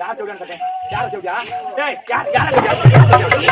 யார சொல்லியா யார சொல்லியா யார சொல்லியா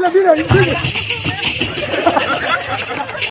Olha, vira aí, vira.